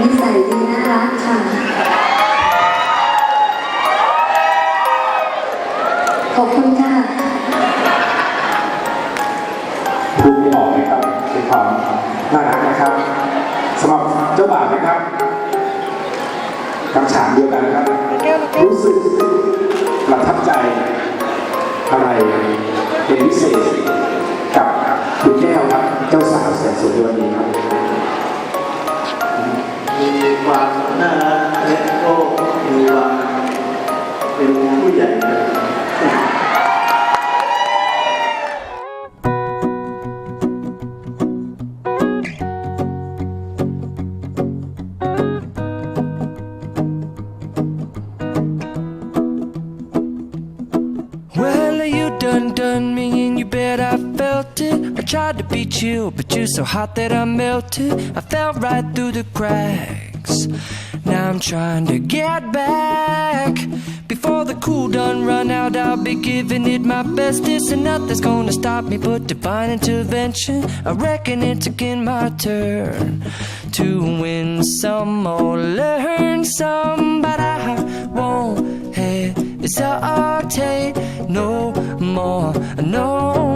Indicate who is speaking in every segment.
Speaker 1: นิสัยดีน่ารักค่ะ ขอบคุณค่ะ
Speaker 2: ดูไม่ออกนะครับเป็นความน่ารักนะครับสำหรับเจ้าบ่าวนะครับคำถามเดียวกันครับ รู้สึกประทับใจอะไรเป็นพิเศษกับคุณแก้วครับ เจ้าสาวแสนสวยวันนี้ครับ
Speaker 3: ความน่ารักและก็มีความเป็นผู้ใหญ่นะ
Speaker 4: Well, you done done me and you bet I felt it. I tried to be chill, but you're so hot that I melted. I fell right through the cracks. Now I'm trying to get back. Before the cool done run out, I'll be giving it my best. This and nothing's gonna stop me but divine intervention. I reckon it's again my turn to win some or learn some, but I won't hesitate no more, no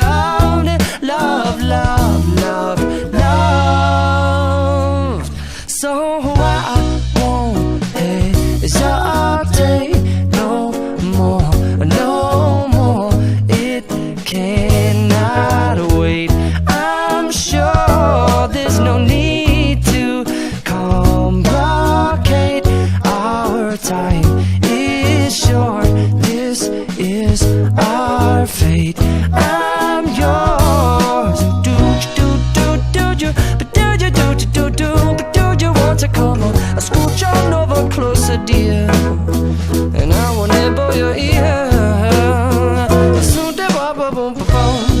Speaker 4: Our fate. I'm yours. Do do do do do, do you do do do do, but do you want to come on? I on over closer, dear, and I will nibble your ear. Soon da ba ba boom ba boom.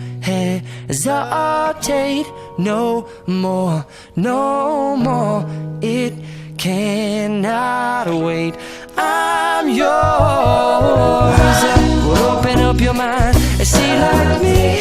Speaker 4: hesitate no more, no more. It cannot wait. I'm yours. Open up your mind and see like me.